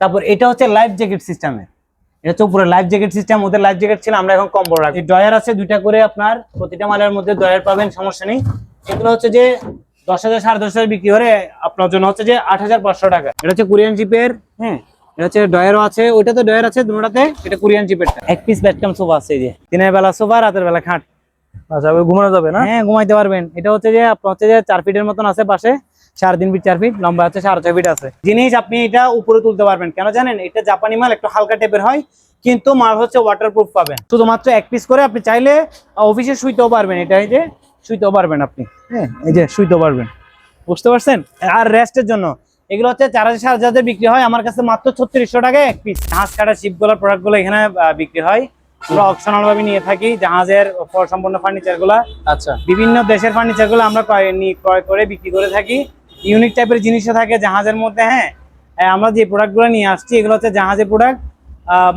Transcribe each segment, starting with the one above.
তারপর এটা হচ্ছে লাইফ জ্যাকেট সিস্টেমের এটা হচ্ছে উপরে লাইফ জ্যাকেট সিস্টেম ওদের লাইফ জ্যাকেট ছিল আমরা এখন কম্বল রাখি ডয়ার আছে দুইটা করে আপনার প্রতিটা মালের মধ্যে ডয়ার পাবেন সমস্যা নেই। এগুলো হচ্ছে যে দশ হাজার সাড়ে দশ হাজার বিক্রি করে আপনার জন্য হচ্ছে যে আট হাজার পাঁচশো টাকা। এটা হচ্ছে কোরিয়ান জিপের হ্যাঁ এটা হচ্ছে ডয়ারও আছে ওইটা তো ডয়ার আছে দুটাতে এটা কোরিয়ান জিপের এক পিস ব্যাটকাম সোফা আছে যে দিনের বেলা সোফা রাতের বেলা খাট। আচ্ছা ঘুমানো যাবে না? হ্যাঁ ঘুমাইতে পারবেন। এটা হচ্ছে যে আপনার হচ্ছে যে চার ফিটের মতন আছে পাশে। সাড়ে তিন ফিট চার ফিট লম্বা হচ্ছে সাড়ে ছয় ফিট আছে। জিনিস আপনি এটা উপরে তুলতে পারবেন। কেন জানেন? এটা জাপানি মাল একটু হালকা টাইপের হয় কিন্তু মাল হচ্ছে ওয়াটারপ্রুফ পাবেন। শুধুমাত্র এক পিস করে আপনি চাইলে অফিসে শুইতেও পারবেন। এটা এই যে শুইতেও পারবেন আপনি। হ্যাঁ এই যে শুইতেও পারবেন। বুঝতে পারছেন? আর রেস্টের জন্য। এগুলো হচ্ছে চার হাজার সাত হাজার বিক্রি হয় আমার কাছে মাত্র ছত্রিশশো টাকায় এক পিস হাঁস কাটা শিপগুলোর প্রোডাক্টগুলো এখানে বিক্রি হয়। আমরা অপশনাল ভাবে নিয়ে থাকি জাহাজের সম্পূর্ণ ফার্নিচারগুলা। আচ্ছা। বিভিন্ন দেশের ফার্নিচারগুলো আমরা ক্রয় করে বিক্রি করে থাকি। ইউনিক টাইপের জিনিসও থাকে জাহাজের মধ্যে হ্যাঁ। আমরা যে প্রোডাক্টগুলো নিয়ে আসছি এগুলো হচ্ছে জাহাজের প্রোডাক্ট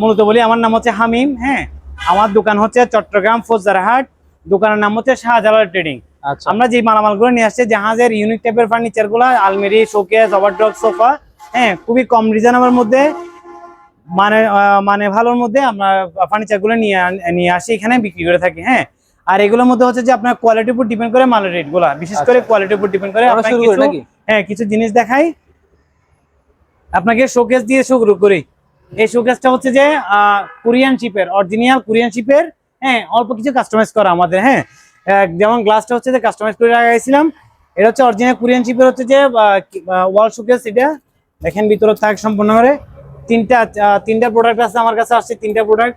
মূলত বলি আমার নাম হচ্ছে হামিম হ্যাঁ। আমার দোকান হচ্ছে চট্টগ্রাম ফৌজদারহাট। দোকানের নাম হচ্ছে শাহজালাল ট্রেডিং। আচ্ছা। আমরা যে মালামালগুলো নিয়ে আসছি জাহাজের ইউনিক টাইপের ফার্নিচারগুলো আলমারি শোকেস ওভারড্রপ সোফা হ্যাঁ খুবই কম রিজনেবল মধ্যে মানে মানে ভালোর মধ্যে আমরা ফার্নিচারগুলো নিয়ে নিয়ে আসি এখানে বিক্রি করে থাকি হ্যাঁ। আর এগুলোর মধ্যে হচ্ছে যে আপনার কোয়ালিটির উপর ডিপেন্ড করে মালের রেটগুলা। বিশেষ করে আচ্ছা। কোয়ালিটির উপর ডিপেন্ড করে আমরা হ্যাঁ কিছু জিনিস দেখাই। আপনাকে শোকেস দিয়ে শুরু করি। এই শোকেসটা হচ্ছে যে কোরিয়ান শিপের অরিজিনাল কোরিয়ান শিপের হ্যাঁ অল্প কিছু কাস্টমাইজ করা আমাদের হ্যাঁ। যেমন গ্লাসটা হচ্ছে যে কাস্টমাইজ করে লাগাইছিলাম। এটা হচ্ছে অরিজিনাল কোরিয়ান শিপের হচ্ছে যে ওয়াল শোকেস এটা। দেখেন, ভিতরে থাক সম্পূর্ণ করে। তিনটা তিনটা প্রোডাক্ট আছে আমার কাছে, আসছে তিনটা প্রোডাক্ট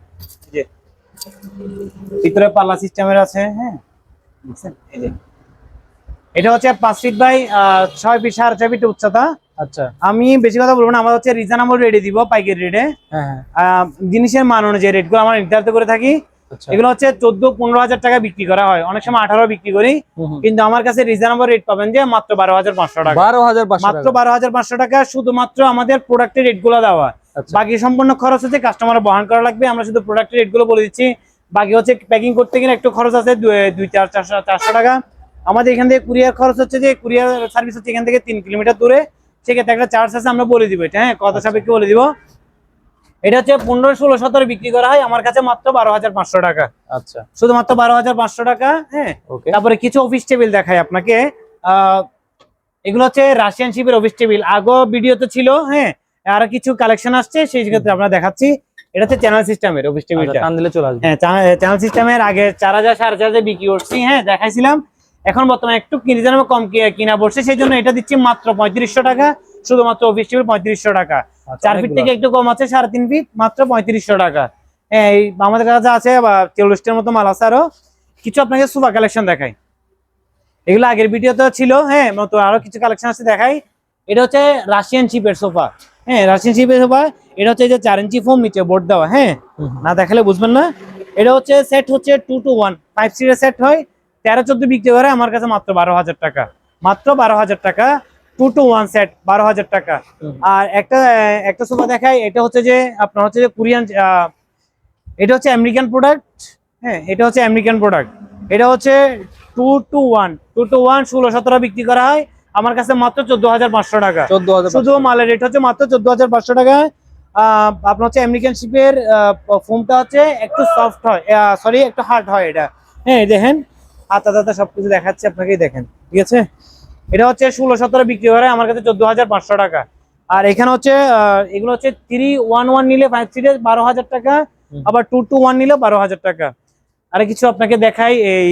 ভিতরে পাল্লা সিস্টেমের আছে হ্যাঁ। দেখছেন? এই যে। এটা হচ্ছে পাঁচ ফিট বাই ছয় ফিট সাড়ে ছয় ফিট উচ্চতা। আচ্ছা। আমি বেশি কথা বলব না আমার হচ্ছে রিজনেবল রেটে দিব পাইকারি রেটে হ্যাঁ হ্যাঁ। জিনিসের মান অনুযায়ী রেটগুলো আমরা নির্ধারিত করে থাকি। আচ্ছা। এগুলো হচ্ছে চোদ্দ পনেরো হাজার টাকা বিক্রি করা হয়। অনেক সময় আঠারো বিক্রি করি। কিন্তু আমার কাছে রিজনেবল রেট পাবেন যে মাত্র বারো হাজার পাঁচশো টাকা। বারো হাজার মাত্র বারো হাজার পাঁচশো টাকা শুধুমাত্র আমাদের প্রোডাক্টের রেটগুলো দেওয়া আচ্ছা। বাকি সম্পূর্ণ খরচ হচ্ছে কাস্টমার বহন করা লাগবে। আমরা শুধু প্রোডাক্টের রেটগুলো বলে দিচ্ছি। বাকি হচ্ছে প্যাকিং করতে গেলে একটু খরচ আছে দুই চার চারশো চারশো টাকা। আমাদের এখান থেকে কুরিয়ার খরচ হচ্ছে যে কুরিয়ার সার্ভিস হচ্ছে এখান থেকে তিন কিলোমিটার দূরে। সেক্ষেত্রে একটা চার্জ আছে আমরা বলে দিব এটা হ্যাঁ? কত সাপেক্ষে বলে দিব। এটা হচ্ছে পনেরো ষোলো সতেরো বিক্রি করা হয় আমার কাছে মাত্র বারো হাজার পাঁচশো টাকা। আচ্ছা। শুধুমাত্র বারো হাজার পাঁচশো টাকা হ্যাঁ? তারপরে কিছু অফিস টেবিল দেখাই আপনাকে। আহ, এগুলো হচ্ছে রাশিয়ান শিপের অফিস টেবিল আগো ভিডিওতে ছিল হ্যাঁ? আর কিছু কালেকশন আসছে সেই ক্ষেত্রে আমরা দেখাচ্ছি। এটা হচ্ছে চ্যানেল সিস্টেমের অফিস টেবিলটা টান দিলে চলে আসবে। হ্যাঁ চ্যানেল সিস্টেমের আগে চার হাজার সাড়ে চার হাজার বিক্রি করছি হ্যাঁ? দেখাইছিলাম। এখন বর্তমানে একটু কিনে জানো কম কিনা পড়ছে সেই জন্য এটা দিচ্ছি মাত্র পঁয়ত্রিশশো টাকা শুধুমাত্র অফিস টেবিল পঁয়ত্রিশশো টাকা। আচ্ছা, চার ফিট থেকে একটু কম আছে সাড়ে তিন ফিট মাত্র পঁয়ত্রিশশো টাকা। হ্যাঁ এই আমাদের কাছে আছে চল্লিশটার মতো মাল আছে আরও। কিছু আপনাকে সুপার কালেকশন দেখাই। এগুলো আগের ভিডিওতে ছিল হ্যাঁ মতো আরও কিছু কালেকশন আছে দেখাই। এটা হচ্ছে রাশিয়ান চিপের সোফা। হ্যাঁ রাশিয়ান চিপের সোফা এটা হচ্ছে যে চার ইঞ্চি ফোম নিচে বোর্ড দেওয়া হ্যাঁ। না দেখালে বুঝবেন না। এটা হচ্ছে সেট হচ্ছে টু টু ওয়ান ফাইভ সিটের সেট হয়। তেরো চোদ্দ বিক্রি করে আমার কাছে মাত্র বারো হাজার টাকা। মাত্র বারো হাজার টাকা টু টু ওয়ান সেট বারো হাজার টাকা। আর একটা একটা সোফা দেখায় এটা হচ্ছে যে আপনার হচ্ছে যে কোরিয়ান এটা হচ্ছে আমেরিকান প্রোডাক্ট হ্যাঁ এটা হচ্ছে আমেরিকান প্রোডাক্ট এটা হচ্ছে two two one two two one ষোলো সতেরো বিক্রি করা হয়। আমার কাছে মাত্র চোদ্দ হাজার পাঁচশো টাকা। চোদ্দ হাজার শুধু মালের রেট হচ্ছে মাত্র চোদ্দ হাজার পাঁচশো টাকা। আহ, আপনার হচ্ছে আমেরিকান শিপের ফোমটা হচ্ছে একটু সফট হয় সরি একটু হার্ড হয় এটা। হ্যাঁ দেখেন হাতা টাতা সবকিছু দেখাচ্ছে আপনাকেই দেখেন ঠিক আছে? এটা হচ্ছে ষোলো সতেরো বিক্রি করে আমার কাছে চোদ্দ হাজার পাঁচশো টাকা। আর এখানে হচ্ছে এগুলো হচ্ছে থ্রি ওয়ান ওয়ান নিলে ফাইভ সিটের বারো হাজার টাকা আবার টু টু ওয়ান নিলে বারো হাজার টাকা। আর কিছু আপনাকে দেখাই এই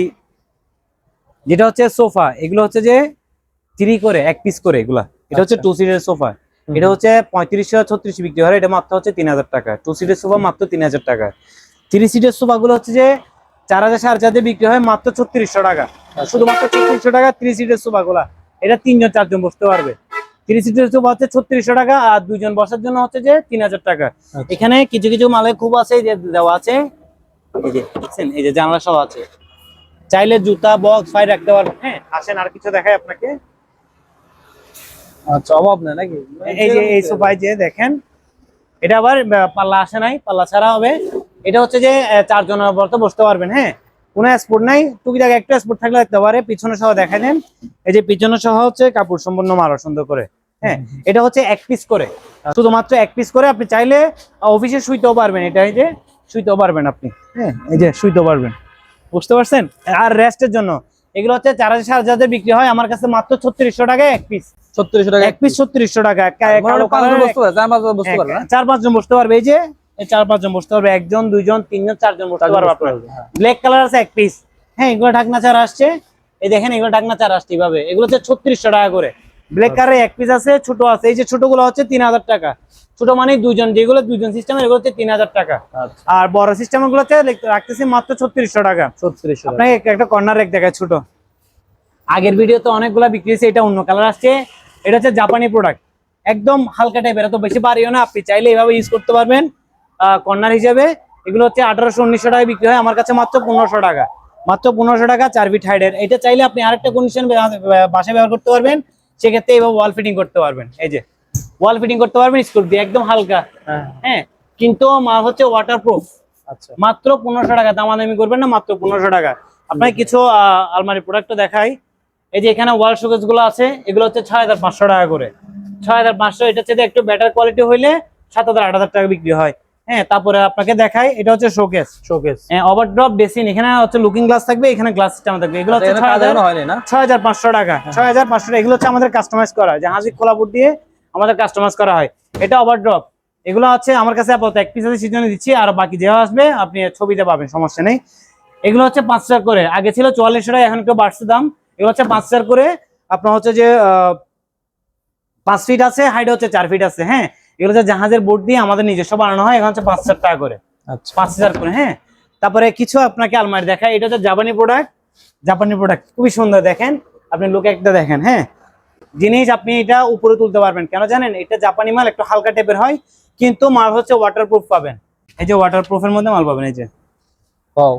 যেটা হচ্ছে সোফা এগুলো হচ্ছে যে থ্রি করে এক পিস করে এগুলা। এটা হচ্ছে আচ্ছা। টু সিটের সোফা। এটা হচ্ছে পঁয়ত্রিশশো ছত্রিশ বিক্রি হয় এটা মাত্র হচ্ছে তিন হাজার টাকা। টু সিটের সোফা মাত্র তিন হাজার টাকা। থ্রি সিটের সোফা গুলো হচ্ছে যে চার হাজার সাড়ে চার বিক্রি হয় মাত্র ছত্রিশশো টাকা। শুধুমাত্র ছত্রিশশো টাকা থ্রি সিটের সোফা গুলা। এটা তিনজন চারজন বসতে পারবে। থ্রি সিটের সোফা হচ্ছে ছত্রিশশো টাকা আর দুইজন বসার জন্য হচ্ছে যে তিন হাজার টাকা। আচ্ছা। এখানে কিছু কিছু মালে খুব আছে যে দেওয়া আছে। এই যে দেখছেন? এই যে জানলা সহ আছে। চাইলে জুতা বক্স ফাই রাখতে পারবেন। হ্যাঁ আসেন আর কিছু দেখাই আপনাকে। আচ্ছা অভাব নেই নাকি? এই যে এই সোফায় যে দেখেন। এটা আবার পাল্লা আসে নাই পাল্লা ছাড়া হবে। এটা হচ্ছে যে বলতে বসতে পারবেন হ্যাঁ? কোনো স্পোর্ট নাই টুকিটাকি একটা স্পোর্ট থাকলে দেখতে পারে পিছনে সহ দেখাই দেন। এই যে পিছনে সহ হচ্ছে কাপড় সম্পূর্ণ মারো সুন্দর করে হ্যাঁ? এটা হচ্ছে এক পিস করে। শুধুমাত্র এক পিস করে আপনি চাইলে অফিসে শুইতেও পারবেন এটা এই যে শুইতেও পারবেন আপনি হ্যাঁ? এই যে শুইতেও পারবেন। বুঝতে পারছেন? আর রেস্টের জন্য এগুলো হচ্ছে চার হাজার সাত হাজার বিক্রি হয় আমার কাছে মাত্র ছত্রিশশো টাকা এক পিস ছত্রিশশো টাকা এক পিস ছত্রিশশো টাকা চার পাঁচজন বসতে পারবে এই যে চার পাঁচজন বসতে পারবে একজন দুইজন তিনজন চারজন বসতে পারবে আপনার। ব্ল্যাক কালার আছে এক পিস হ্যাঁ এগুলো ঢাকনা চার আসছে। এই দেখেন এগুলো ঢাকনা চার আসছে এইভাবে। এগুলো হচ্ছে ছত্রিশশো টাকা করে। ব্ল্যাক কালার এক পিস আছে ছোট আছে। এই যে ছোটগুলো হচ্ছে তিন হাজার টাকা। ছোট মানে দুইজন যেগুলো দুইজন সিস্টেমের এগুলো হচ্ছে তিন হাজার টাকা। আচ্ছা। আর বড় সিস্টেমেরগুলো রাখতেছি মাত্র ছত্রিশশো টাকা। ছত্রিশশো আপনাকে একটা কর্নার রেক দেখায় ছোট। আগের ভিডিওতে অনেকগুলা বিক্রি হয়েছে এটা অন্য কালার আসছে। এটা হচ্ছে জাপানি প্রোডাক্ট একদম হালকা টাইপের এত বেশি বাড়িও না। আপনি চাইলে এইভাবে ইউজ করতে পারবেন। কর্নার হিসেবে এগুলো হচ্ছে আঠারোশো উনিশশো টাকা বিক্রি হয়। আমার কাছে মাত্র পনেরোশো টাকা। মাত্র পনেরোশো টাকা চার ফিট হাইডের এটা চাইলে আপনি আরেকটা কন্ডিশন বাসায় ব্যবহার করতে পারবেন। সেক্ষেত্রে এবার ওয়াল ফিটিং করতে পারবেন। এই যে ওয়াল ফিটিং করতে পারবেন স্কুল দিয়ে একদম হালকা। হ্যাঁ। হ্যাঁ কিন্তু মাল হচ্ছে ওয়াটারপ্রুফ আচ্ছা। মাত্র পনেরোশো টাকা দামাদামি করবেন না মাত্র পনেরোশো টাকা। আপনার কিছু আলমারি প্রোডাক্ট দেখাই। এই যে এখানে ওয়াল শোকেসগুলো আছে এগুলো হচ্ছে ছয় হাজার পাঁচশো টাকা করে। ছয় হাজার পাঁচশো এটা যে একটু বেটার কোয়ালিটি হইলে সাত হাজার আট হাজার টাকা বিক্রি হয়। হ্যাঁ তারপরে আপনাকে দেখাই এটা হচ্ছে শোকেস শোকেস হ্যাঁ ওভারড্রপ বেসিন এখানে হচ্ছে লুকিং গ্লাস থাকবে এখানে গ্লাস সিস্টেম থাকবে। এগুলো হচ্ছে ছয় হাজার পাঁচশো টাকা ছয় হাজার পাঁচশো টাকা। এগুলো হচ্ছে আমাদের কাস্টমাইজ করা হয়। জাহাজি কোলাপুর দিয়ে আমাদের কাস্টমাইজ করা হয়। এটা ওভারড্রপ এগুলো হচ্ছে আমার কাছে আপাতত এক পিস আছে সিজনে দিচ্ছি। আর বাকি যেও আসবে আপনি ছবিতে পাবেন সমস্যা নেই। এগুলো হচ্ছে পাঁচ হাজার করে। আগে ছিল চুয়াল্লিশশো টাকা এখন একটু বাড়ছে দাম। এগুলো হচ্ছে পাঁচ হাজার করে। আপনার হচ্ছে যে আহ, পাঁচ ফিট আছে হাইট হচ্ছে চার ফিট আছে হ্যাঁ? এগুলো হচ্ছে জাহাজের বোর্ড দিয়ে আমাদের নিজস্ব বানানো হয় এখন হচ্ছে পাঁচ হাজার টাকা করে। আচ্ছা। পাঁচ হাজার করে হ্যাঁ? তারপরে কিছু আপনাকে আলমারি দেখায় এটা হচ্ছে জাপানি প্রোডাক্ট জাপানি প্রোডাক্ট খুবই সুন্দর দেখেন। আপনি লোক একটা দেখেন হ্যাঁ? জিনিস আপনি এটা উপরে তুলতে পারবেন। কেন জানেন? এটা জাপানি মাল একটু হালকা টাইপের হয় কিন্তু মাল হচ্ছে ওয়াটারপ্রুফ পাবেন। এই যে ওয়াটারপ্রুফের মধ্যে মাল পাবেন এই যে। পাও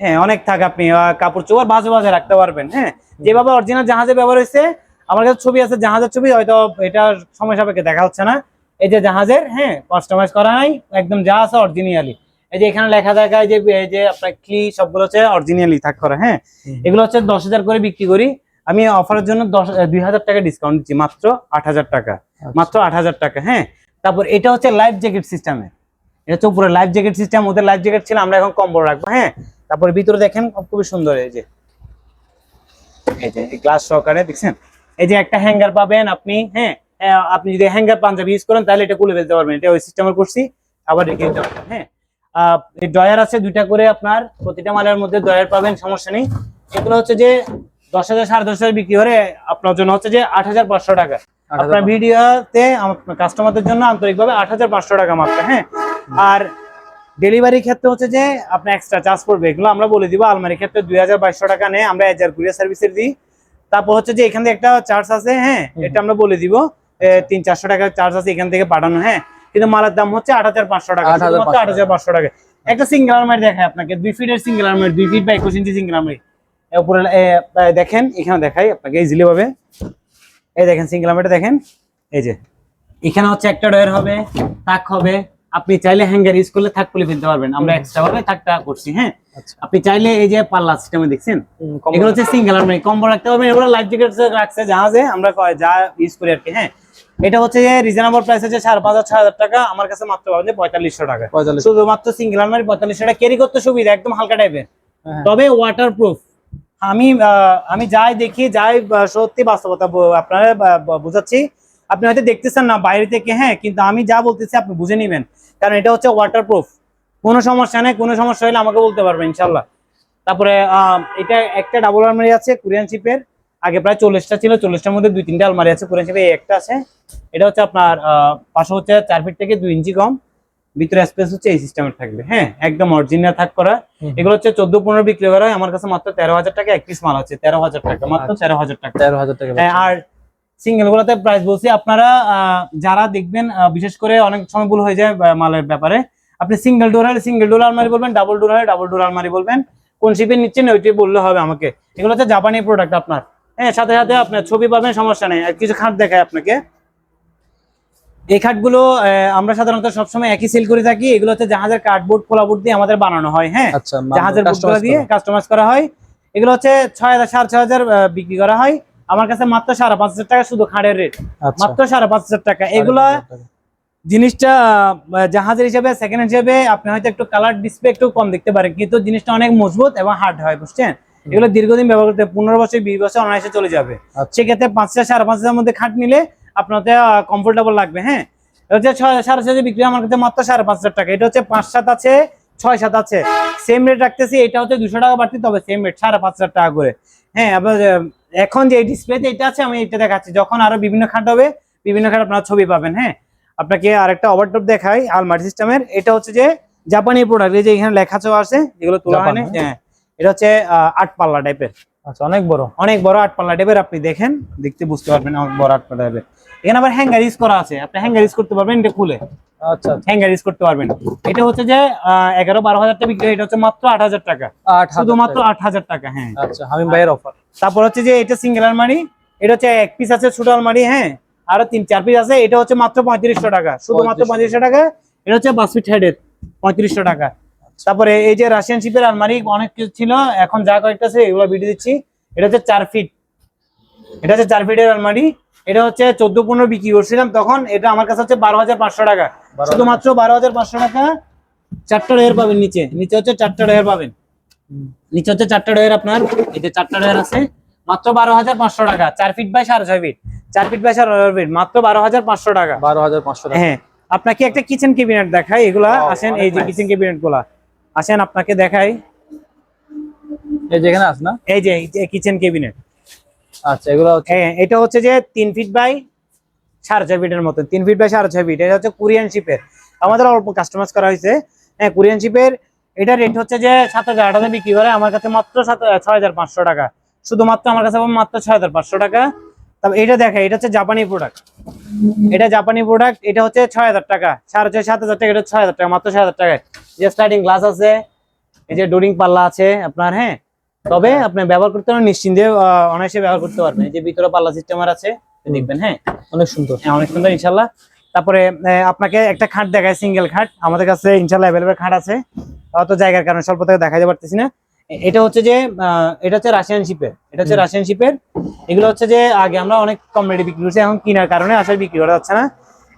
হ্যাঁ অনেক থাক আপনি কাপড় চোপড় বাজে বাজে রাখতে পারবেন হ্যাঁ? যেভাবে অরিজিনাল জাহাজে ব্যবহার হয়েছে আমার কাছে ছবি আছে জাহাজের ছবি হয়তো এটা সময় সাপেক্ষে দেখা হচ্ছে না। এই যে জাহাজের হ্যাঁ কাস্টমাইজ করা নাই একদম যা আছে অরিজিনালি এই যে এখানে লেখা দেখা এই যে এই যে আপনার ক্লি সবগুলো হচ্ছে অরিজিনালি থাক করা হ্যাঁ। এগুলো হচ্ছে দশ হাজার করে বিক্রি করি। আমি অফারের জন্য দশ দুই হাজার টাকা ডিসকাউন্ট দিচ্ছি মাত্র আট হাজার টাকা। মাত্র আট হাজার টাকা হ্যাঁ। তারপর এটা হচ্ছে লাইফ জ্যাকেট সিস্টেমের এটা হচ্ছে উপরে লাইফ জ্যাকেট সিস্টেম ওদের লাইফ জ্যাকেট ছিল আমরা এখন কম্বল রাখব হ্যাঁ। তারপরে ভিতরে দেখেন খুবই সুন্দর এই যে। এই যে গ্লাস সহকারে দেখছেন? এই যে একটা হ্যাঙ্গার পাবেন আপনি হ্যাঁ। আপনি যদি হ্যাঙ্গার পাঞ্জাবি ইউজ করেন তাহলে এটা খুলে ফেলতে পারবেন। এটা ওই সিস্টেমের করছি আবার রেখে দিতে পারবেন হ্যাঁ? ডয়ার আছে দুইটা করে আপনার প্রতিটা মালের মধ্যে ডয়ার পাবেন সমস্যা নেই। এগুলো হচ্ছে যে দশ হাজার সাড়ে দশ হাজার বিক্রি করে আপনার জন্য হচ্ছে যে আট হাজার পাঁচশো টাকা। আপনার ভিডিওতে কাস্টমারদের জন্য আন্তরিকভাবে আট হাজার পাঁচশো টাকা মাত্র হ্যাঁ? আর ডেলিভারি ক্ষেত্রে হচ্ছে যে আপনার এক্সট্রা চার্জ পড়বে এগুলো আমরা বলে দিব। আলমারি ক্ষেত্রে দুই হাজার বাইশশো টাকা নেই আমরা এজার কুরিয়ার সার্ভিসের দিই। তারপর হচ্ছে যে এখান একটা চার্জ আছে হ্যাঁ? এটা আমরা বলে দিব। তিন চারশো টাকার চার্জ আছে এখান থেকে পাঠানো হ্যাঁ? কিন্তু মালের দাম হচ্ছে আট হাজার পাঁচশো টাকা আট হাজার পাঁচশো টাকা। একটা সিঙ্গেল আলমারি দেখায় আপনাকে দুই ফিটের সিঙ্গেল আলমারি দুই ফিট বা একুশ ইঞ্চি সিঙ্গেল আলমারি উপরে দেখেন এখানে দেখাই আপনাকে ইজিলি ভাবে। এই দেখেন সিঙ্গেল আলমারিটা দেখেন। এই যে এখানে হচ্ছে একটা ডয়ার হবে তাক হবে। আপনি চাইলে হ্যাঙ্গার ইউজ করলে থাক খুলে ফেলতে পারবেন। আমরা এক্সট্রা ভাবে থাকটা করছি হ্যাঁ? আচ্ছা। আপনি চাইলে এই যে পাল্লা সিস্টেমে দেখছেন? এগুলো হচ্ছে সিঙ্গেল আলমারি কম্বল রাখতে পারবেন এগুলো লাইফ জ্যাকেট রাখছে জাহাজে আমরা কয়- যা ইউজ করি আর কি হ্যাঁ? এটা হচ্ছে যে রিজনেবল প্রাইস হচ্ছে সাড়ে পাঁচ হাজার ছয় হাজার টাকা আমার কাছে মাত্র পাবেন যে পঁয়তাল্লিশশো টাকা। শুধুমাত্র সিঙ্গেল আলমারি পঁয়তাল্লিশশো টাকা। ক্যারি করতে সুবিধা একদম হালকা টাইপের হ্যাঁ। তবে ওয়াটারপ্রুফ আমি আহ, আমি যাই দেখি যাই সত্যি বাস্তবতা আপনারা বোঝাচ্ছি। আপনি হয়তো দেখতেছেন না বাইরে থেকে হ্যাঁ কিন্তু আমি যা বলতেছি আপনি বুঝে নেবেন। কারণ এটা হচ্ছে ওয়াটারপ্রুফ কোনো সমস্যা নেই কোনো সমস্যা হলে আমাকে বলতে পারবেন ইনশাল্লাহ তারপরে আহ, এটা একটা ডাবল আলমারি আছে কোরিয়ান শিপের আগে প্রায় চল্লিশটা ছিল চল্লিশটার মধ্যে দুই তিনটা আলমারি আছে কোরিয়ান শিপে একটা আছে। এটা হচ্ছে আপনার পাশে হচ্ছে চার ফিট থেকে দুই ইঞ্চি কম। ভিতরে স্পেস হচ্ছে এই সিস্টেমের থাকবে হ্যাঁ? একদম অরিজিনাল থাক করা। এগুলো হচ্ছে চোদ্দ পনেরো বিক্রি করা। হয় আমার কাছে মাত্র তেরো হাজার টাকা এক পিস মাল আছে তেরো হাজার টাকা মাত্র আচ্ছা। তেরো হাজার টাকা। তেরো হাজার টাকা হ্যাঁ, আর সিঙ্গেল গুলোতে প্রাইস বলছি আপনারা আহ, যারা দেখবেন বিশেষ করে অনেক সময় ভুল হয়ে যায় মালের ব্যাপারে আপনি সিঙ্গেল ডোর হলে সিঙ্গেল ডোর আলমারি বলবেন ডাবল ডোর হলে ডাবল ডোর আলমারি বলবেন কোন শিপে নিচ্ছেন ওইটাই বললে হবে আমাকে। এগুলো হচ্ছে জাপানি প্রোডাক্ট আপনার। হ্যাঁ সাথে সাথে আপনার ছবি পাবেন সমস্যা নেই। আর কিছু খাট দেখায় আপনাকে। এই খাটগুলো আমরা সাধারণত সবসময় একই সেল করে থাকি। এগুলো হচ্ছে জাহাজের কার্ডবোর্ড খোলাবোর্ড দিয়ে আমাদের বানানো হয় হ্যাঁ? আচ্ছা জাহাজের বুকগুলো দিয়ে কাস্টমাইজ করা হয়। এগুলো হচ্ছে ছয় হাজার সাড়ে ছয় হাজার বিক্রি করা হয়। আমার কাছে মাত্র সাড়ে পাঁচ হাজার টাকা শুধু খাটের রেট আচ্ছা। মাত্র সাড়ে পাঁচ হাজার টাকা। এগুলো জিনিসটা জাহাজের হিসেবে সেকেন্ড হিসেবে আপনি হয়তো একটু কালার ডিসপ্লে একটু কম দেখতে পারেন। কিন্তু জিনিসটা অনেক মজবুত এবং হার্ড হয় বুঝছেন? এগুলো দীর্ঘদিন ব্যবহার করতে পনেরো বছর বিশ বছর অনায়াসে চলে যাবে। আচ্ছা। সেক্ষেত্রে পাঁচটা সাড়ে পাঁচ হাজার মধ্যে খাট নিলে আপনার কমফোর্টেবল লাগবে হ্যাঁ? হচ্ছে ছয় সাড়ে ছয় বিক্রি আমার কাছে মাত্র সাড়ে পাঁচ হাজার টাকা। এটা হচ্ছে পাঁচ সাত আছে ছয় সাত আছে। সেম রেট রাখতেছি। এটা হচ্ছে দুশো টাকা বাড়তি তবে সেম রেট সাড়ে পাঁচ হাজার টাকা করে। হ্যাঁ আপনার এখন যে ডিসপ্লেতে এটা আছে আমি এটা দেখাচ্ছি। যখন আরও বিভিন্ন খাট হবে বিভিন্ন খাট আপনার ছবি পাবেন হ্যাঁ? আপনাকে আরেকটা ওভারটপ দেখাই আলমারি সিস্টেমের এটা হচ্ছে যে জাপানি প্রোডাক্ট এই যে এখানে লেখা ছোয়া আছে যেগুলো তোলা জাপান, হয়নি হ্যাঁ। এটা হচ্ছে আট পাল্লা টাইপের আচ্ছা অনেক বড়। অনেক বড় আট পাল্লা টাইপের আপনি দেখেন দেখতে বুঝতে পারবেন অনেক বড় আট পাল্লা টাইপের এখানে আবার হ্যাঙ্গার ইউজ করা আছে। আপনি হ্যাঙ্গার ইউজ করতে পারবেন এটা খুলে। আচ্ছা। হ্যাঙ্গার ইউজ করতে পারবেন। এটা হচ্ছে যে এগারো বারো হাজার টাকা বিক্রি এটা হচ্ছে মাত্র আট হাজার টাকা। শুধুমাত্র আট হাজার টাকা হ্যাঁ। আচ্ছা হামিম ভাইয়ের অফার তারপর হচ্ছে যে এটা সিঙ্গেল আলমারি। এটা হচ্ছে এক পিস আছে ছোট আলমারি হ্যাঁ। আরও তিন চার পিস আছে। এটা হচ্ছে মাত্র পঁয়ত্রিশশো টাকা। শুধুমাত্র 3500 পঁয়ত্রিশশো টাকা। এটা হচ্ছে বাস ফিট হেডের পঁয়ত্রিশশো টাকা। তারপরে এই যে রাশিয়ান শিপের আলমারি অনেক কিছু ছিল এখন যা কয়েকটা আছে এগুলো ভিডিও দিচ্ছি। এটা হচ্ছে চার ফিট এটা হচ্ছে চার ফিটের আলমারি। এটা হচ্ছে চোদ্দ পনেরো বিক্রি করছিলাম তখন। এটা আমার কাছে হচ্ছে বারো হাজার পাঁচশো টাকা। শুধুমাত্র বারো হাজার পাঁচশো টাকা চারটা ডয়ের পাবেন নিচে। নিচে হচ্ছে চারটা ডয়ের পাবেন। নিচে হচ্ছে চারটা ডয়ের আপনার। এই যে চারটা ডয়ের আছে। মাত্র বারো হাজার পাঁচশো টাকা। চার ফিট বাই সাড়ে ছয় ফিট চার ফিট বাই সাড়ে ছয় ফিট মাত্র বারো হাজার পাঁচশো টাকা। বারো হাজার পাঁচশো টাকা। হ্যাঁ। আপনাকে একটা কিচেন ক্যাবিনেট দেখাই। এগুলা আসেন এই যে কিচেন ক্যাবিনেটগুলা। আসেন আপনাকে দেখাই। এই যেখানে আছে না? এই যে কিচেন ক্যাবিনেট আচ্ছা এগুলো হচ্ছে হ্যাঁ এটা হচ্ছে যে তিন ফিট বাই সাড়ে ছয় ফিটের মতো। তিন ফিট বাই সাড়ে ছয় ফিট এটা হচ্ছে কোরিয়ান শিপের আমাদের অল্প কাস্টমাইজ করা হয়েছে। হ্যাঁ কোরিয়ান শিপের এটা রেট হচ্ছে যে সাত হাজার আট হাজার বিক্রি করে। আমার কাছে মাত্র সাত ছয় হাজার পাঁচশো টাকা। শুধুমাত্র আমার কাছে মাত্র ছয় হাজার পাঁচশো টাকা। তবে এটা দেখে এটা হচ্ছে জাপানি প্রোডাক্ট এটা জাপানি প্রোডাক্ট এটা হচ্ছে ছয় হাজার টাকা। সাড়ে ছয় সাত হাজার টাকা এটা ছয় হাজার টাকা মাত্র ছয় হাজার টাকায়। যে স্লাইডিং গ্লাস আছে এই যে ডোরিং পাল্লা আছে আপনার হ্যাঁ? তবে আপনি ব্যবহার করতে পারবেন নিশ্চিন্তে অনায়াসে ব্যবহার করতে পারবেন। এই যে ভিতরে পাল্লা সিস্টেমার আছে দেখবেন হ্যাঁ? অনেক সুন্দর। হ্যাঁ, অনেক সুন্দর ইনশাল্লাহ তারপরে আপনাকে একটা খাট দেখায় সিঙ্গেল খাট। আমাদের কাছে ইনশাল্লাহ অ্যাভেলেবেল খাট আছে। অত জায়গার কারণে স্বল্প থেকে দেখাতে পারতেছি না। এটা হচ্ছে যে এটা হচ্ছে রাশিয়ান শিপের এটা হচ্ছে রাশিয়ান শিপের এগুলো হচ্ছে যে আগে আমরা অনেক কম রেটে বিক্রি করছি এখন কেনার কারণে আসলে বিক্রি করা যাচ্ছে না।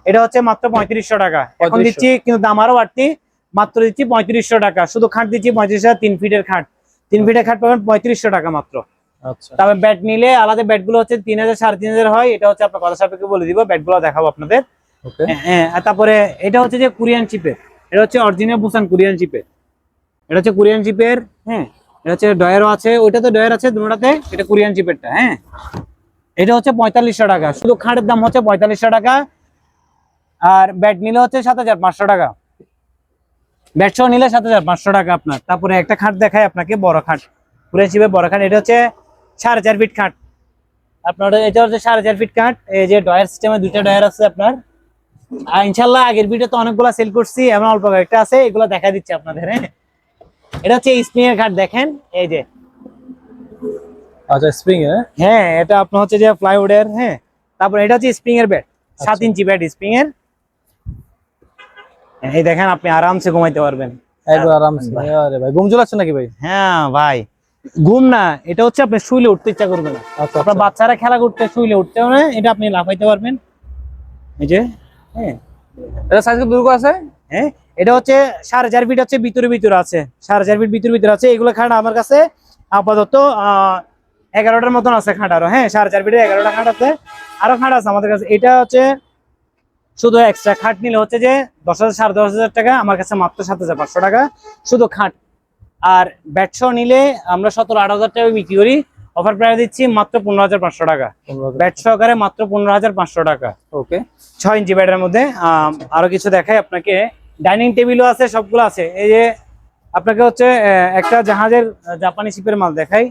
এটা হচ্ছে মাত্র পঁয়ত্রিশশো টাকা। এখন দিচ্ছি কিন্তু দাম আরও বাড়তি মাত্র দিচ্ছি পঁয়ত্রিশশো টাকা। শুধু খাট দিচ্ছি পঁয়ত্রিশ হাজার তিন ফিটের খাট। তিন ফিটের খাট পাবেন পঁয়ত্রিশশো টাকা মাত্র। আচ্ছা। তবে ব্যাট নিলে আলাদা ব্যাটগুলো হচ্ছে তিন হাজার সাড়ে তিন হাজার হয়। এটা হচ্ছে আপনার কথা সাপেক্ষে বলে দিব ব্যাটগুলো দেখাবো আপনাদের। হ্যাঁ, হ্যাঁ তারপরে এটা হচ্ছে যে কোরিয়ান চিপের এটা হচ্ছে অরিজিনাল বুসান কোরিয়ান চিপের এটা হচ্ছে কোরিয়ান চিপের হ্যাঁ। আছে তো আছে এটা চিপেরটা হ্যাঁ। এটা হচ্ছে পঁয়তাল্লিশশো টাকা, শুধু দাম হচ্ছে পঁয়তাল্লিশশো টাকা, আর ব্যাট নিলে হচ্ছে সাত হাজার পাঁচশো টাকা। নিলে সাত হাজার পাঁচশো টাকা আপনার। তারপরে একটা খাট দেখায় আপনাকে, বড় খাট কোরিয়ান চিপের বড় খাট, এটা হচ্ছে সাড়ে চার ফিট খাট। আপনার এটা হচ্ছে সাড়ে চার ফিট কাঠ এই যে ডয়ার সিস্টেমে দুইটা ডয়ার আছে আপনার। আর ইনশাল্লাহ আগের ভিডিও তো অনেকগুলো সেল করছি, এমন অল্প কয়েকটা আছে, এগুলো দেখা দিচ্ছে আপনাদের হ্যাঁ। এটা হচ্ছে স্প্রিং এর কাঠ দেখেন এই যে। আচ্ছা স্প্রিং এর হ্যাঁ এটা আপনার হচ্ছে যে প্লাইউডের হ্যাঁ। তারপর এটা হচ্ছে স্প্রিং এর বেড সাত আচ্ছা। ইঞ্চি বেড স্প্রিং এর। এই দেখেন আপনি আরামসে ঘুমাইতে পারবেন। একবার আরামসে। আরে ভাই ঘুম চলে নাকি ভাই? হ্যাঁ ভাই। ঘুম না এটা হচ্ছে আপনি শুইলে উঠতে ইচ্ছা করবে না। আচ্ছা আপনার বাচ্চারা খেলা করতে শুইলে উঠতে হবে এটা আপনি লাফাইতে পারবেন। এই যে হ্যাঁ। এটা সাইজ কত দূর আছে? হ্যাঁ? এটা হচ্ছে সাড়ে চার ফিট হচ্ছে ভিতরে ভিতরে আছে। সাড়ে চার ফিট ভিতরে ভিতরে আছে। এগুলো খাট আমার কাছে আপাতত এগারোটার মতন আছে খাট আরও। হ্যাঁ সাড়ে চার ফিটের এগারোটা খাট আছে। আরও খাট আছে আমাদের কাছে। এটা হচ্ছে শুধু এক্সট্রা খাট নিলে হচ্ছে যে দশ হাজার সাড়ে দশ হাজার টাকা। আমার কাছে মাত্র সাত হাজার পাঁচশো টাকা। শুধু খাট। আর ব্যাটশো নিলে আমরা সতেরো আট হাজার টাকা বিক্রি করি। অফার প্রাইস দিচ্ছি মাত্র পনেরো হাজার পাঁচশো টাকা। ব্যাট সহকারে মাত্র পনেরো হাজার পাঁচশো টাকা। ওকে ছয় ইঞ্চি ব্যাটের মধ্যে আরও কিছু দেখাই আপনাকে। ডাইনিং টেবিলও আছে সবগুলো আছে। এই যে আপনাকে হচ্ছে একটা জাহাজের জাপানি শিপের মাল দেখাই।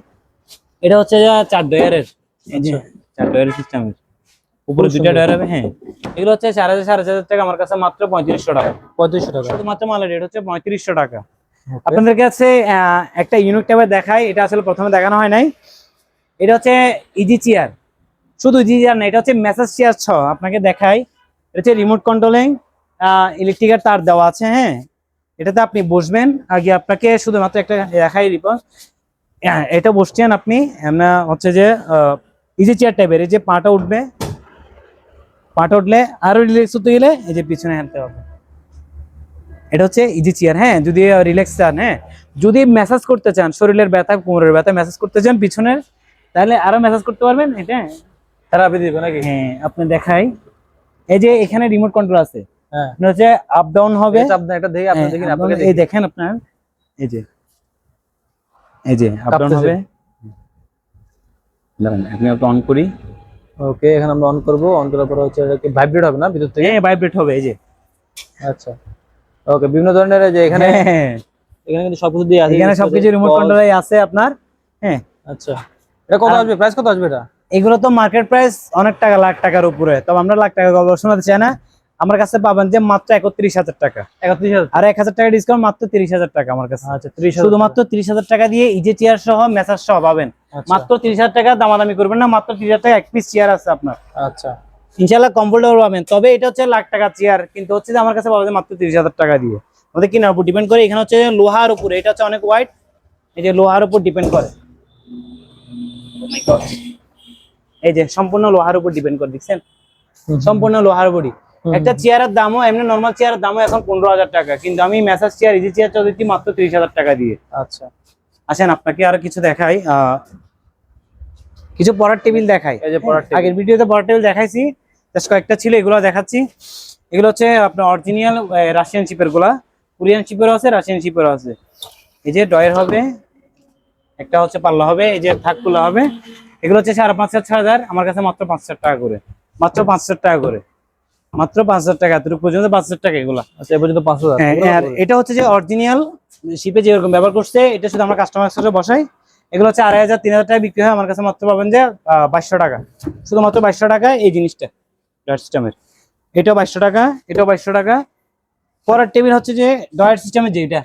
এটা হচ্ছে চার ডয়ারের। যে চার ডয়ারের সিস্টেমের উপরে দুইটা ডয়ার হবে হ্যাঁ। এগুলো হচ্ছে চার হাজার সাড়ে হাজার টাকা আমার কাছে মাত্র পঁয়ত্রিশশো টাকা। পঁয়ত্রিশশো টাকা। শুধুমাত্র মালের রেট হচ্ছে পঁয়ত্রিশশো টাকা। আপনাদের কাছে একটা ইউনিক টাইপের দেখাই এটা আসলে প্রথমে দেখানো হয় নাই। এটা হচ্ছে ইজি চেয়ার শুধু ইজি চেয়ার না এটা হচ্ছে মেসেজ চেয়ার ছ আপনাকে দেখাই। এটা হচ্ছে রিমোট কন্ট্রোলিং ইলেকট্রিকের তার দেওয়া আছে হ্যাঁ? এটাতে আপনি বসবেন আগে আপনাকে শুধুমাত্র একটা দেখাই রিপোর্ট এটা বসছেন আপনি আমরা হচ্ছে যে ইজি চেয়ার টাইপের এই যে পাটা উঠবে পাটা উঠলে আরও রিল্যাক্স হতে গেলে এই যে পিছনে হাঁটতে হবে। এটা হচ্ছে ইজি চেয়ার হ্যাঁ? যদি রিল্যাক্স চান হ্যাঁ? যদি ম্যাসাজ করতে চান শরীরের ব্যথা কোমরের ব্যথা ম্যাসাজ করতে চান পিছনের তাহলে আরও ম্যাসাজ করতে পারবেন এটা? থেরাপি দিবে নাকি? হ্যাঁ আপনি দেখাই। এই যে এখানে রিমোট কন্ট্রোল আছে। হ্যাঁ আপনার আপ ডাউন হবে। আপনি দেখি আপনি হ্যাঁ, আপনাকে এই দেখেন আপনার। এই যে। এই যে আপ ডাউন হবে। দাঁড়ান আপনি একটু অন করি। ওকে এখানে আমরা অন করব। অন করার পর হচ্ছে এটা কি ভাইব্রেট হবে না থেকে? হ্যাঁ ভাইব্রেট হবে এই যে। আচ্ছা। ওকে বিভিন্ন ধরনের যে এখানে হ্যাঁ, এখানে কিন্তু সবকিছু দিয়ে আছে। এখানে সবকিছু রিমোট আছে আপনার। হ্যাঁ। আচ্ছা। এটা কত আসবে? প্রাইস কত আসবে এটা? এগুলো তো মার্কেট প্রাইস অনেক টাকা লাখ টাকার উপরে। তবে আমরা লাখ টাকা শোনাতে চাই না। আমার কাছে পাবেন যে মাত্র একত্রিশ হাজার টাকা। একত্রিশ হাজার। আর এক হাজার টাকা ডিসকাউন্ট মাত্র তিরিশ হাজার টাকা আমার কাছে। আচ্ছা ত্রিশ শুধুমাত্র তিরিশ হাজার টাকা দিয়ে ইজে চেয়ার সহ মেসাজ সহ পাবেন। মাত্র মাত্র তিরিশ হাজার টাকা দামাদামি করবেন না মাত্র তিরিশ হাজার টাকা এক পিস চেয়ার আছে আপনার। আচ্ছা। ইনশাল্লাহ কমফোর্টেবল পাবেন। তবে এটা হচ্ছে লাখ টাকা চেয়ার কিন্তু হচ্ছে যে আমার কাছে পাবেন মাত্র তিরিশ হাজার টাকা দিয়ে। আমাদের কিনার উপর ডিপেন্ড করে এখানে হচ্ছে লোহার উপরে এটা হচ্ছে অনেক হোয়াইট এই যে লোহার উপর ডিপেন্ড করে। এই যে সম্পূর্ণ লোহার উপর ডিপেন্ড করে দেখছেন? সম্পূর্ণ লোহার হুম। একটা চেয়ারের দামও এমনি নর্মাল চেয়ারের দামও এখন পনেরো হাজার টাকা। কিন্তু আমি ম্যাসাজ চেয়ার ইজি চেয়ার চলছি মাত্র তিরিশ হাজার টাকা দিয়ে। আচ্ছা। আসেন আপনাকে আরও কিছু দেখাই কিছু পড়ার টেবিল দেখাই। এই যে পড়ার আগের ভিডিওতে পড়ার টেবিল দেখাইছি কয়েকটা ছিল এগুলো দেখাচ্ছি। এগুলো হচ্ছে আপনার অরিজিনাল রাশিয়ান চিপেরগুলা। কোরিয়ান চিপেরও আছে রাশিয়ান চিপেরও আছে। এই যে ডয়ের হবে একটা হচ্ছে পাল্লা হবে এই যে থাকগুলো হবে। এগুলো হচ্ছে সাড়ে পাঁচ হাজার আমার কাছে মাত্র পাঁচ হাজার টাকা করে। মাত্র পাঁচ হাজার টাকা করে। মাত্র পাঁচ হাজার টাকা এতটুকু পর্যন্ত পাঁচ হাজার টাকা এগুলা। আচ্ছা এ পর্যন্ত পাঁচ হাজার। হ্যাঁ আর এটা হচ্ছে যে অরিজিনাল শিপে যেরকম ব্যবহার করছে এটা শুধু আমরা কাস্টমার সাথে বসাই। এগুলো হচ্ছে আড়াই হাজার তিন হাজার টাকা বিক্রি হয়। আমার কাছে মাত্র পাবেন যে বাইশশো টাকা। শুধুমাত্র বাইশশো টাকা এই জিনিসটা ডয়ার সিস্টেমের এটাও বাইশশো টাকা এটাও বাইশশো টাকা। পরের টেবিল হচ্ছে যে ডয়ার সিস্টেমের যেটা এটা।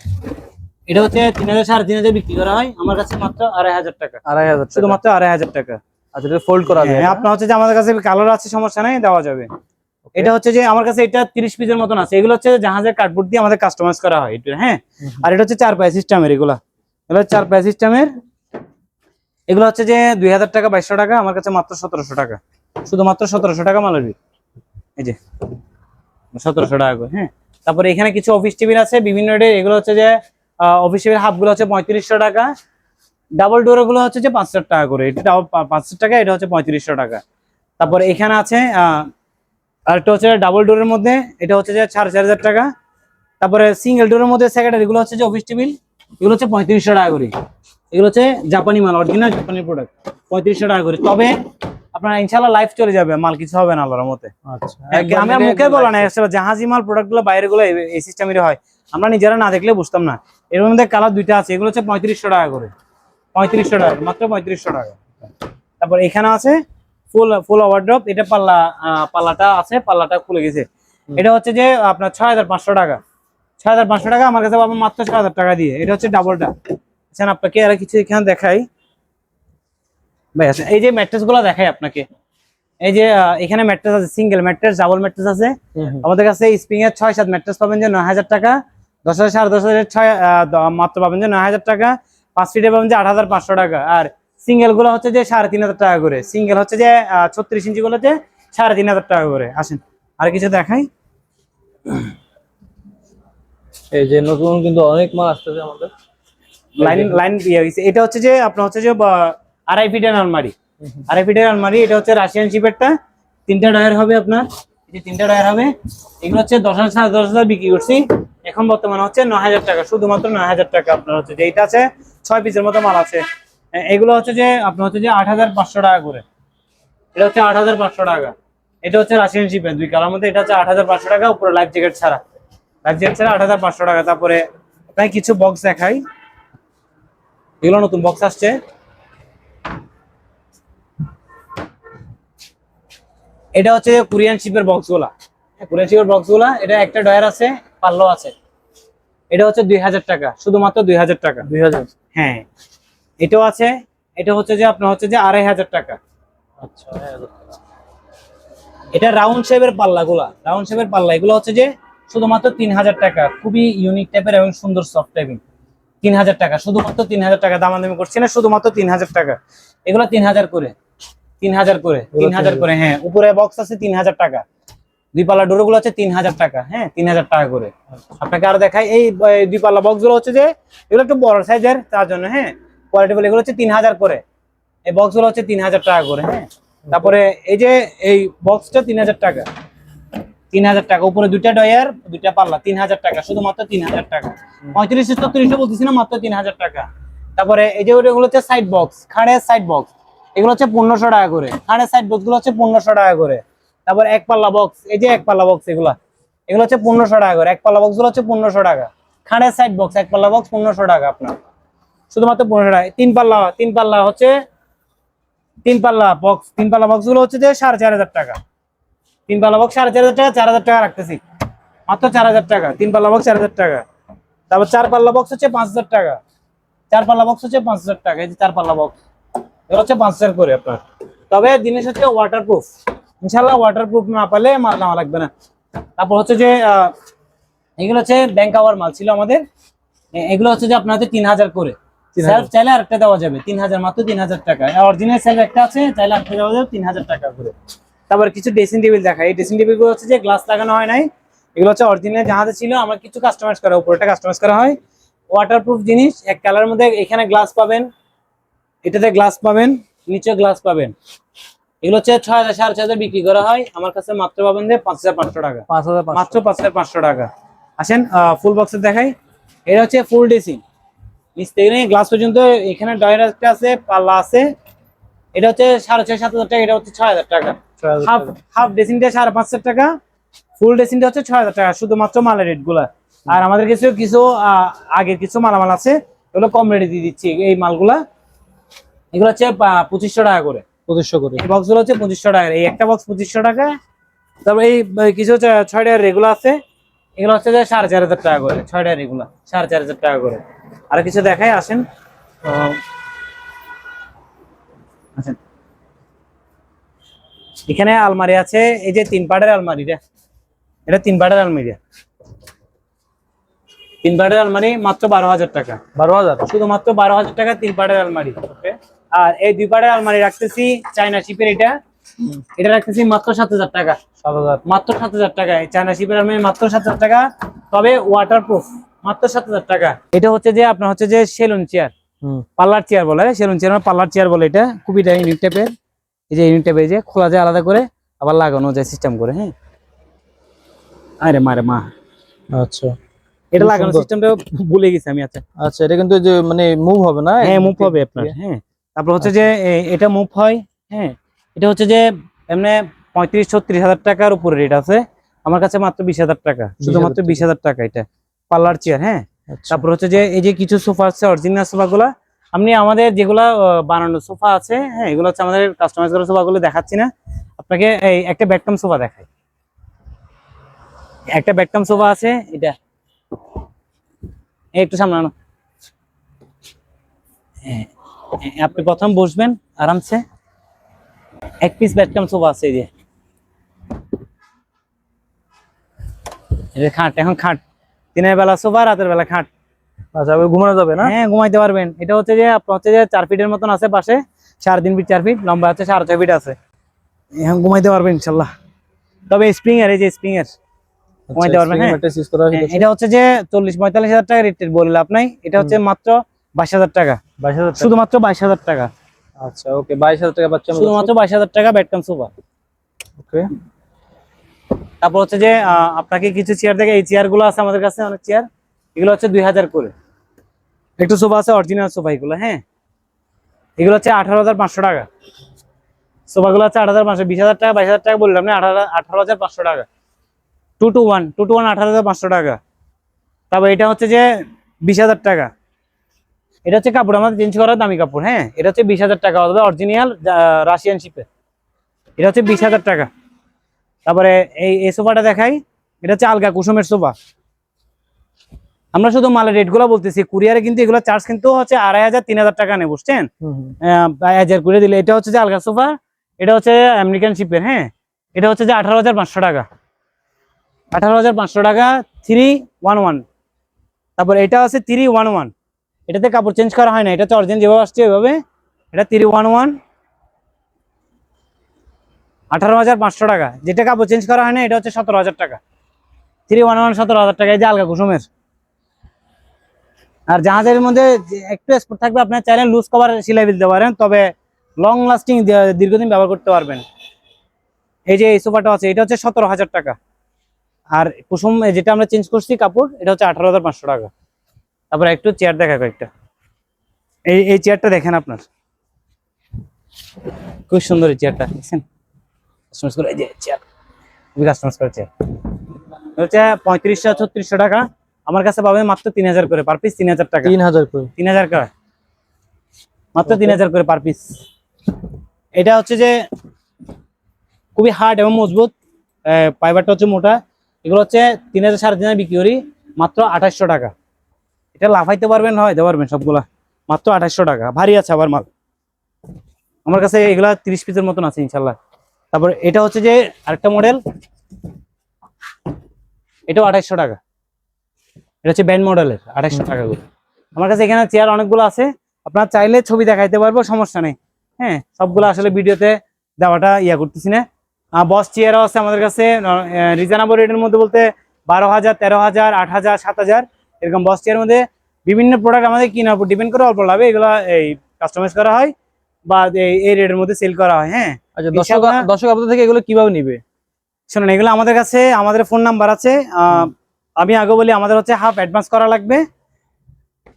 এটা হচ্ছে তিন হাজার সাড়ে তিন হাজার বিক্রি করা হয়। আমার কাছে মাত্র আড়াই হাজার টাকা। আড়াই হাজার শুধুমাত্র আড়াই হাজার টাকা। আচ্ছা এটা ফোল্ড করা যায়। হ্যাঁ আপনার হচ্ছে যে আমাদের কাছে কালার আছে সমস্যা নাই দেওয়া যাবে। এটা হচ্ছে যে আমার কাছে এটা তিরিশ পিসের মতন আছে। এগুলো হচ্ছে জাহাজের কার্ডবোর্ড দিয়ে আমাদের কাস্টমাইজ করা হয়। এটা হ্যাঁ? আর এটা হচ্ছে চার পায়ে সিস্টেমের এগুলা। এগুলো চার পায়ে সিস্টেমের এগুলো হচ্ছে যে দুই হাজার টাকা বাইশশো টাকা আমার কাছে মাত্র সতেরোশো টাকা। শুধুমাত্র সতেরোশো টাকা মালাবি এই যে সতেরোশো টাকা করে হ্যাঁ? তারপরে এখানে কিছু অফিস টেবিল আছে বিভিন্ন রেটের এগুলো হচ্ছে যে অফিস টেবিল হাফগুলো হচ্ছে পঁয়ত্রিশশো টাকা। ডাবল ডোরগুলো হচ্ছে যে পাঁচ হাজার টাকা করে। এটা ডাবল পাঁচ হাজার টাকা এটা হচ্ছে পঁয়ত্রিশশো টাকা। তারপরে এখানে আছে আরেকটা হচ্ছে ডাবল ডোরের মধ্যে এটা হচ্ছে যে সাড়ে চার হাজার টাকা। তারপরে সিঙ্গেল ডোরের মধ্যে সেকেন্ডারি এগুলো হচ্ছে যে অফিস টেবিল এগুলো হচ্ছে পঁয়ত্রিশশো টাকা করে। এগুলো হচ্ছে জাপানি মাল অরিজিনাল জাপানি প্রোডাক্ট পঁয়ত্রিশশো টাকা করে। তবে আপনার ইনশাল্লাহ লাইফ চলে যাবে মাল কিছু হবে না আল্লাহর মতে আচ্ছা আমার মুখে বলা না জাহাজি মাল প্রোডাক্টগুলো বাইরে গুলো এই- সিস্টেমের হয়। আমরা নিজেরা না দেখলে বুঝতাম না। এর মধ্যে কালার দুইটা আছে এগুলো হচ্ছে পঁয়ত্রিশশো টাকা করে। পঁয়ত্রিশশো টাকা মাত্র পঁয়ত্রিশশো টাকা। তারপর এখানে আছে ফুল ফুল ওভারড্রপ এটা পাল্লা পাল্লাটা আছে পাল্লাটা খুলে গেছে। এটা হচ্ছে যে আপনার ছয় হাজার পাঁচশো টাকা। ছয় হাজার পাঁচশো টাকা আমার কাছে পাবেন মাত্র ছয় হাজার টাকা দিয়ে। এটা হচ্ছে ডাবলটা আচ্ছা আপনাকে আর কিছু এখানে দেখাই। ভাই আচ্ছা এই যে ম্যাট্রেসগুলো দেখাই আপনাকে। এই যে এখানে ম্যাট্রেস আছে সিঙ্গেল ম্যাট্রেস ডাবল ম্যাট্রেস আছে। আমাদের কাছে স্প্রিং এর ছয় সাত ম্যাট্রেস পাবেন যে নয় হাজার টাকা। দশ হাজার সাড়ে দশ হাজার ছয় মাত্র পাবেন যে নয় হাজার টাকা। পাঁচ ফিটে পাবেন যে আট হাজার পাঁচশো টাকা। আর সিঙ্গেলগুলো হচ্ছে যে সাড়ে তিন হাজার টাকা করে। সিঙ্গেল হচ্ছে যে ছত্রিশ ইঞ্চি গুলোতে সাড়ে তিন হাজার টাকা করে। আসেন আর কিছু দেখাই। এই যে নতুন কিন্তু অনেক মাল আসতেছে আমাদের। লাইন লাইন ইয়ে এটা হচ্ছে যে আপনার হচ্ছে যে আড়াই ফিটের আলমারি। আড়াই ফিটের আলমারি এটা হচ্ছে রাশিয়ান শিপেরটা। তিনটা ডায়ার হবে আপনার। এই যে তিনটা ডায়ার হবে। এগুলো হচ্ছে দশ হাজার সাড়ে দশ হাজার বিক্রি করছি। এখন বর্তমানে হচ্ছে নয় হাজার টাকা। শুধুমাত্র নয় হাজার টাকা আপনার হচ্ছে। যে এটা আছে ছয় পিসের মতো মাল আছে। এগুলো হচ্ছে যে আপনার হচ্ছে যে আট হাজার পাঁচশো টাকা করে। এটা হচ্ছে আট হাজার পাঁচশো টাকা। এটা হচ্ছে রাশিয়ান শিপের দুই কালার মধ্যে। এটা হচ্ছে আট হাজার পাঁচশো টাকা উপরে লাইফ জ্যাকেট ছাড়া। লাইফ জ্যাকেট ছাড়া আট হাজার পাঁচশো টাকা। তারপরে আপনাকে কিছু বক্স দেখাই। এগুলো নতুন বক্স আসছে। এটা হচ্ছে কোরিয়ান শিপের বক্সগুলা। কোরিয়ান শিপের বক্সগুলা এটা একটা ডয়ার আছে পাল্লো আছে। এটা হচ্ছে দুই হাজার টাকা শুধুমাত্র দুই হাজার টাকা। দুই হাজার। হ্যাঁ। এটাও আছে এটা হচ্ছে যে আপনার হচ্ছে যে আড়াই হাজার টাকা আচ্ছা। এটা রাউন্ড শেপের পাল্লা গুলা রাউন্ড শেপের পাল্লা এগুলো হচ্ছে যে শুধুমাত্র তিন হাজার টাকা খুবই ইউনিক টাইপের এবং সুন্দর সফট টাইপিং তিন হাজার টাকা শুধুমাত্র তিন হাজার টাকা দামাদামি করছি না শুধুমাত্র তিন হাজার টাকা এগুলো তিন হাজার করে তিন হাজার করে তিন হাজার করে হ্যাঁ উপরে বক্স আছে তিন হাজার টাকা দুই পাল্লা ডোরগুলো হচ্ছে তিন হাজার টাকা হ্যাঁ তিন হাজার টাকা করে আপনাকে আরও দেখাই এই দুই পাল্লা বক্সগুলো হচ্ছে যে এগুলো একটু বড় সাইজের তার জন্য হ্যাঁ কোয়ালিটি এগুলো হচ্ছে তিন হাজার করে। এই বক্সগুলো হচ্ছে তিন হাজার টাকা করে হ্যাঁ? তারপরে এই যে এই বক্সটা তিন হাজার টাকা। তিন হাজার টাকা। উপরে দুইটা ডয়ার দুইটা পাল্লা তিন হাজার টাকা, শুধুমাত্র তিন হাজার টাকা। পঁয়ত্রিশশো, ছত্রিশশো বলতেছি না, মাত্র তিন হাজার টাকা। তারপরে এই যে ওগুলো হচ্ছে সাইড বক্স খাড়ের সাইড বক্স এগুলো হচ্ছে পনেরোশো টাকা করে। খাড়ের সাইড বক্সগুলো হচ্ছে পনেরোশো টাকা করে। তারপর এক পাল্লা বক্স এই যে এক পাল্লা বক্স এগুলা। এগুলো হচ্ছে পনেরোশো টাকা করে। এক পাল্লা বক্সগুলো হচ্ছে পনেরোশো টাকা। খাড়ের সাইড বক্স এক পাল্লা বক্স পনেরোশো টাকা আপনার। শুধুমাত্র পনেরোশো টাকা তিন পাল্লা তিন পাল্লা হচ্ছে, তিন পাল্লা বক্স তিন পাল্লা বক্সগুলো হচ্ছে যে সাড়ে চার হাজার টাকা। তিন পাল্লা বক্স সাড়ে চার হাজার টাকা, চার হাজার টাকা রাখতেছি। মাত্র চার হাজার টাকা, তিন পাল্লা বক্স চার হাজার টাকা। তারপর চার পাল্লা বক্স হচ্ছে পাঁচ হাজার টাকা। চার পাল্লা বক্স হচ্ছে পাঁচ হাজার টাকা, এই যে চার পাল্লা বক্স এগুলো হচ্ছে পাঁচ হাজার করে আপনার। তবে জিনিস হচ্ছে ওয়াটারপ্রুফ ইনশাল্লাহ ওয়াটারপ্রুফ না পারলে মাল নেওয়া লাগবে না। তারপর হচ্ছে যে এগুলো হচ্ছে ব্যাংক আওয়ার মাল ছিল আমাদের। এগুলো হচ্ছে যে আপনার হচ্ছে তিন হাজার করে। 3000 সেলফ চাইলে আরেকটা দেওয়া যাবে তিন হাজার মাত্র তিন হাজার টাকা। অরিজিনাল সেলফ একটা আছে চাইলে আরেকটা দেওয়া যাবে তিন হাজার টাকা করে। তারপর কিছু ড্রেসিং টেবিল দেখা এই ড্রেসিং টেবিলগুলো হচ্ছে যে গ্লাস লাগানো হয় নাই। এগুলো হচ্ছে অরিজিনাল জাহাজে ছিল আমার কিছু কাস্টমাইজ করা উপরটা কাস্টমাইজ করা হয়। ওয়াটারপ্রুফ জিনিস এক কালার মধ্যে এখানে গ্লাস পাবেন এটাতে গ্লাস পাবেন নিচে গ্লাস পাবেন। এগুলো হচ্ছে ছয় হাজার সাড়ে ছয় হাজার বিক্রি করা হয়। আমার কাছে মাত্র পাবেন যে পাঁচ হাজার পাঁচশো টাকা। পাঁচ হাজার পাঁচশো। মাত্র পাঁচ হাজার পাঁচশো টাকা। আসেন ফুল বক্সের দেখাই। এটা হচ্ছে ফুল ড্রেসিং নিচ থেকে নিয়ে গ্লাস পর্যন্ত এখানে ডয়ের একটা আছে পাল্লা আছে। এটা হচ্ছে সাড়ে ছয় সাত হাজার টাকা এটা হচ্ছে ছয় হাজার টাকা। হাফ। হাফ ড্রেসিংটা সাড়ে পাঁচ হাজার টাকা ফুল ড্রেসিংটা হচ্ছে ছয় হাজার টাকা শুধুমাত্র মালের রেটগুলা। আর আমাদের কিছু কিছু আগের কিছু মালামাল আছে এগুলো কম রেটে দিয়ে দিচ্ছি এই মালগুলা। এগুলো হচ্ছে পঁচিশশো টাকা করে। পঁচিশশো করে। এই বক্সগুলো হচ্ছে পঁচিশশো টাকা এই একটা বক্স পঁচিশশো টাকা তারপর এই কিছু ছয় টাকার রেগুলো আছে। এগুলো হচ্ছে যে সাড়ে চার হাজার টাকা করে ছয় টাকার রেগুলা সাড়ে চার হাজার টাকা করে। আর কিছু দেখাই আসেন। আসেন। এখানে আলমারি আছে এই যে তিন পাটের আলমারিটা এটা তিন পাটের আলমারি তিন পাটের আলমারি মাত্র বারো হাজার টাকা। বারো হাজার? শুধুমাত্র বারো হাজার টাকা তিন পাটের আলমারি। আর এই দুই পাটের আলমারি রাখতেছি চায়না শিপের এটা। এটা রাখতেছি মাত্র সাত হাজার টাকা। সাত হাজার মাত্র সাত হাজার টাকা। এই চায়না শিপের আলমারি মাত্র সাত হাজার টাকা তবে ওয়াটারপ্রুফ মাত্র সাত হাজার টাকা। এটা হচ্ছে যে আপনার হচ্ছে যে সেলুন চেয়ার পার্লার চেয়ার বলে সেলুন চেয়ার মানে পার্লার চেয়ার বলে এটা। খুবই ইউনিক টাইপের এই যে ইউনিক টাইপের যে খোলা যায় আলাদা করে আবার লাগানো যায় সিস্টেম করে হ্যাঁ। আরে মারে মা। আচ্ছা। এটা লাগানো। সিস্টেমটা ভুলে গেছি আমি আচ্ছা। আচ্ছা এটা কিন্তু যে মানে মুভ হবে না? হ্যাঁ মুভ হবে আপনার হ্যাঁ। তারপর হচ্ছে যে এটা মুভ হয় হ্যাঁ। এটা হচ্ছে যে এমনি পঁয়ত্রিশ ছত্রিশ হাজার টাকার উপরে রেট আছে। আমার কাছে মাত্র বিশ হাজার টাকা। শুধুমাত্র বিশ হাজার টাকা এটা। পার্লার চেয়ার হ্যাঁ? আচ্ছা। তারপর হচ্ছে যে এই যে কিছু সোফা আছে অরিজিনাল সোফা গুলা আপনি আমাদের যেগুলা বানানো সোফা আছে হ্যাঁ এগুলো হচ্ছে আমাদের কাস্টমাইজ করা সোফা গুলো দেখাচ্ছি না। আপনাকে এই একটা ব্যাকটাম সোফা দেখাই। একটা ব্যাকটাম সোফা আছে এটা। একটু সামলানো। হ্যাঁ, আপনি প্রথম বসবেন আরামসে। এক পিস ব্যাটকাম সোফা আছে এই যে। এটা খাট এখন খাট। দিনের বেলা সোফা রাতের বেলা খাট। আচ্ছা ঘুমানো যাবে না? হ্যাঁ ঘুমাইতে পারবেন। এটা হচ্ছে যে আপনার হচ্ছে যে চার ফিটের মতন আছে পাশে। সাড়ে তিন ফিট চার ফিট লম্বা আছে সাড়ে ছয় ফিট আছে। এখন ঘুমাইতে পারবেন ইনশাল্লাহ। তবে স্প্রিং এর এই যে স্প্রিং এর ঘুমাইতে পারবেন, হ্যাঁ। এটা হচ্ছে যে চল্লিশ পঁয়তাল্লিশ হাজার টাকা রেট বললে আপনাই এটা হচ্ছে মাত্র বাইশ হাজার টাকা। বাইশ হাজার শুধুমাত্র বাইশ হাজার টাকা। আচ্ছা ওকে বাইশ হাজার টাকা পাচ্ছি আমরা শুধুমাত্র বাইশ হাজার টাকা ব্যাটকাম সোফা ওকে তারপর হচ্ছে যে আপনাকে কিছু চেয়ার দেখে এই চেয়ারগুলো আছে আমাদের কাছে অনেক চেয়ার এগুলো হচ্ছে দুই হাজার করে। একটু সোফা আছে অরিজিনাল সোফা এগুলো হ্যাঁ? এগুলো হচ্ছে আঠারো হাজার পাঁচশো টাকা। সোফা গুলো হচ্ছে আট হাজার পাঁচশো বিশ হাজার টাকা বাইশ হাজার টাকা বললাম না আঠারো আঠারো হাজার পাঁচশো টাকা। Two two one two two one আঠারো হাজার পাঁচশো টাকা। তারপর এটা হচ্ছে যে বিশ হাজার টাকা। এটা হচ্ছে কাপড় আমাদের চেঞ্জ করার দামি কাপড় হ্যাঁ? এটা হচ্ছে বিশ হাজার টাকা অথবা অরিজিনাল রাশিয়ান শিপের এটা হচ্ছে বিশ হাজার টাকা। তারপরে এই এই সোফাটা দেখাই। এটা হচ্ছে আলগা কুসুমের সোফা। আমরা শুধু মালের রেটগুলো বলতেছি কুরিয়ারে কিন্তু এগুলো চার্জ কিন্তু হচ্ছে আড়াই হাজার তিন হাজার টাকা নেই বুঝছেন? হাজার করে দিলে। এটা হচ্ছে যে আলগা সোফা এটা হচ্ছে আমেরিকান শিপের হ্যাঁ? এটা হচ্ছে যে আঠারো হাজার পাঁচশো টাকা। আঠারো হাজার পাঁচশো টাকা থ্রি ওয়ান ওয়ান তারপর এটা আছে থ্রি ওয়ান ওয়ান এটাতে কাপড় চেঞ্জ করা হয় না, এটা হচ্ছে অরিজিনাল যেভাবে আসছে ওইভাবে। এটা থ্রি ওয়ান ওয়ান আঠারো হাজার পাঁচশো টাকা। যেটা কাপড় চেঞ্জ করা হয় না, এটা হচ্ছে সতেরো হাজার টাকা। থ্রি ওয়ান ওয়ান সতেরো হাজার টাকা, এই যে আলগা কুসুমের। আর জাহাজের মধ্যে একটু স্পট থাকবে, আপনার চাইলে লুজ কভার সিলাই দিতে পারেন, তবে লং লাস্টিং দীর্ঘদিন ব্যবহার করতে পারবেন। এই যে এই সোফাটা আছে, এটা হচ্ছে সতেরো হাজার টাকা। আর কুসুম যেটা আমরা চেঞ্জ করছি কাপড়, এটা হচ্ছে আঠারো হাজার পাঁচশো টাকা। তারপর একটু চেয়ার দেখা কয়েকটা। এই এই চেয়ারটা দেখেন আপনার। খুব সুন্দর এই চেয়ারটা দেখছেন? কাস্টমাইজ করে এই যে চেয়ার খুবই কাস্টমাইজ করে চেয়ার হচ্ছে পঁয়ত্রিশশো ছত্রিশশো টাকা। আমার কাছে পাবে মাত্র তিন হাজার করে পার পিস তিন হাজার টাকা। তিন হাজার করে। তিন হাজার করে। মাত্র তিন হাজার করে পার পিস এটা হচ্ছে যে খুবই হার্ড এবং মজবুত ফাইবারটা হচ্ছে মোটা। এগুলো হচ্ছে তিন হাজার সাড়ে তিন হাজার বিক্রি করি মাত্র আঠাশশো টাকা। এটা লাফাইতে পারবেন হয় পারবেন সবগুলা। মাত্র আঠাশশো টাকা ভারী আছে আবার মাল। আমার কাছে এগুলা তিরিশ পিসের মতন আছে ইনশাল্লাহ। তারপর এটা হচ্ছে যে আরেকটা মডেল। এটাও আঠাশশো টাকা। এটা হচ্ছে ব্যান্ড মডেলের আঠাশশো টাকা করে। আমার কাছে এখানে চেয়ার অনেকগুলো আছে। আপনার চাইলে ছবি দেখাইতে পারব সমস্যা নেই। হ্যাঁ সবগুলো আসলে ভিডিওতে দেওয়াটা ইয়া করতেছি না। বস চেয়ারও আছে আমাদের কাছে রিজনেবল রেটের মধ্যে বলতে বারো হাজার তেরো হাজার আট হাজার সাত হাজার। এরকম বস চেয়ার মধ্যে বিভিন্ন প্রোডাক্ট আমাদের কেনার উপর ডিপেন্ড করে অল্প লাভে এগুলো এই কাস্টমাইজ করা হয় বা এই- এই রেটের মধ্যে সেল করা হয় হ্যাঁ। আচ্ছা দর্শক দর্শক আপনাদের থেকে এগুলো কীভাবে নিবে? শুনুন এগুলো আমাদের কাছে আমাদের ফোন নাম্বার আছে আমি আগে বলি আমাদের হচ্ছে হাফ অ্যাডভান্স করা লাগবে।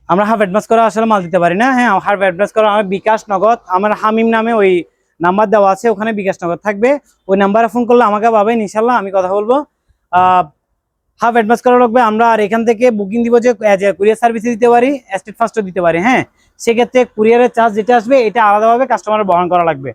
আমরা হাফ অ্যাডভান্স করা আসলে মাল দিতে পারি না হ্যাঁ হাফ অ্যাডভান্স করা আমার বিকাশ নগদ। আমার হামিম নামে ওই নাম্বার দেওয়া আছে ওখানে বিকাশ নগদ থাকবে। ওই নাম্বারে ফোন করলে আমাকে পাবেন ইনশাল্লাহ আমি কথা বলব। হাফ অ্যাডভান্স করা লাগবে। আমরা আর এখান থেকে বুকিং দিব যে কুরিয়ার সার্ভিসে দিতে পারি স্টেট ফার্স্টও দিতে পারি হ্যাঁ? সেক্ষেত্রে কুরিয়ারের চার্জ যেটা আসবে, এটা আলাদাভাবে কাস্টমার বহন করা লাগবে।